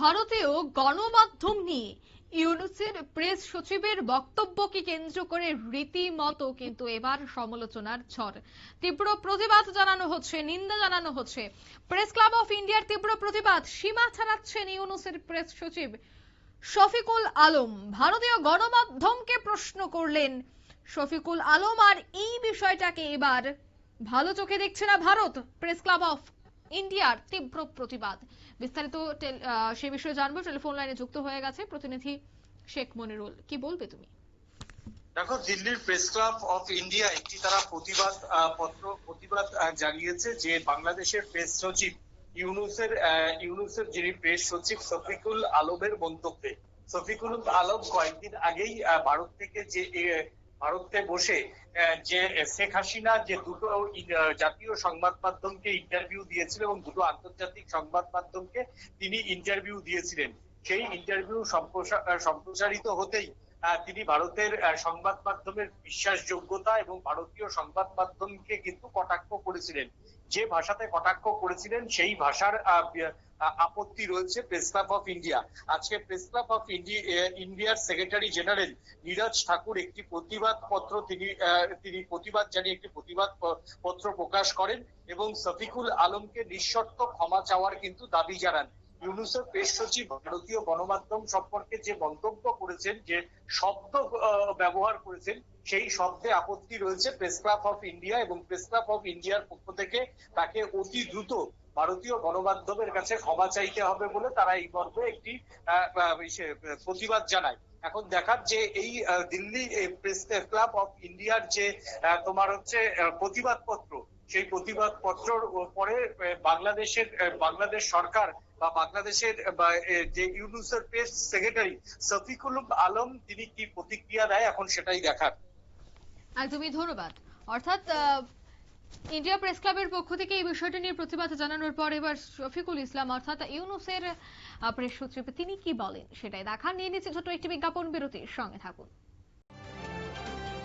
ভারতীয় গণমাধ্যম নিয়ে ইউনুসের প্রেস সচিবের বক্তব্যকে কেন্দ্র করে রীতিমতো কিন্তু এবার সমালোচনার ঝড়। তীব্র প্রতিবাদ জানানো হচ্ছে, নিন্দা জানানো হচ্ছে। প্রেস ক্লাব অফ ইন্ডিয়ার তীব্র প্রতিবাদ, সীমা ছাড়াচ্ছেন ইউনুসের প্রেস সচিব শফিকুল আলম। ভারতীয় গণমাধ্যমকে প্রশ্ন করলেন, শফিকুল আলম, আর এই বিষয়টাকে এবার ভালো চোখে দেখছে না ভারত? প্রেস ক্লাব অফ ইন্ডিয়ার তীব্র প্রতিবাদ। বিস্তারিত সে বিষয়ে জানব। টেলিফোন লাইনে যুক্ত হয়ে গেছে প্রতিনিধি শেখ মনিরুল। কি বলবে তুমি? দেখো, দিল্লির প্রেস ক্লাব অফ ইন্ডিয়া একটি তারা প্রতিবাদ পত্র প্রতিবাদ জানিয়েছে যে বাংলাদেশের প্রেস সচিব ইউনুসের ইউনুসের যিনি প্রেস সচিব শফিকুল আলমের মন্তব্যে। শফিকুল আলম কয়েকদিন আগেই ভারত থেকে যে ভারতে বসে যে শেখ হাসিনা যে দুটো জাতীয় সংবাদ মাধ্যমকে ইন্টারভিউ দিয়েছিলেন এবং দুটো আন্তর্জাতিক সংবাদ মাধ্যমকে তিনি ইন্টারভিউ দিয়েছিলেন। সেই ইন্টারভিউ সম্প্রসারিত হতেই তিনি ভারতের সংবাদ মাধ্যমের বিশ্বাসযোগ্যতা এবং ভারতীয় সংবাদ মাধ্যমকে কিন্তু কটাক্ষ করেছিলেন। যে ভাষাতে কটাক্ষ করেছিলেন, সেই ভাষার আপত্তি রয়েছে প্রেস ক্লাব অফ ইন্ডিয়া। আজকে প্রেস ক্লাব অফ ইন্ডিয়ার সেক্রেটারি জেনারেল নীরজ ঠাকুর একটি প্রতিবাদ পত্র তিনি তিনি প্রতিবাদ জানিয়ে একটি প্রতিবাদ পত্র প্রকাশ করেন এবং শফিকুল আলমকে নিঃশর্ত ক্ষমা চাওয়ার কিন্তু দাবি জানান। প্রেস সচিব ভারতীয় গণমাধ্যম সম্পর্কে যে মন্তব্য করেছেন, যে শব্দ ব্যবহার করেছেন, সেই শব্দে আপত্তি রয়েছে প্রেস ক্লাব অফ ইন্ডিয়া এবং প্রেস ক্লাব অফ ইন্ডিয়ার পক্ষ থেকে তাকে অতি দ্রুত ভারতীয় গণমাধ্যমের কাছে ক্ষমা চাইতে হবে বলে তারা এই মর্মে একটি প্রতিবাদ জানায়। এখন দেখার যে এই দিল্লি প্রেস ক্লাব অফ ইন্ডিয়ার যে তোমার হচ্ছে প্রতিবাদ পত্র সেই প্রতিবাদ পত্রর পরে বাংলাদেশের বাংলাদেশ সরকার বা বাংলাদেশের যে ইউনুসের প্রেস সেক্রেটারি শফিকুল আলম, তিনি কি প্রতিক্রিয়া দেয়? এখন সেটাই দেখার। একদমই ধন্যবাদ। অর্থাৎ ইন্ডিয়া প্রেস ক্লাবের পক্ষ থেকে এই বিষয়টা নিয়ে প্রতিবাদ জানানোর পর এবার শফিকুল ইসলাম, অর্থাৎ ইউনুসের প্রেস সচিব তিনি কি বলেন সেটাই দেখা নিয়ে নিচ্ছে ছোট একটি বিজ্ঞাপন বিরতির সঙ্গে থাকুন।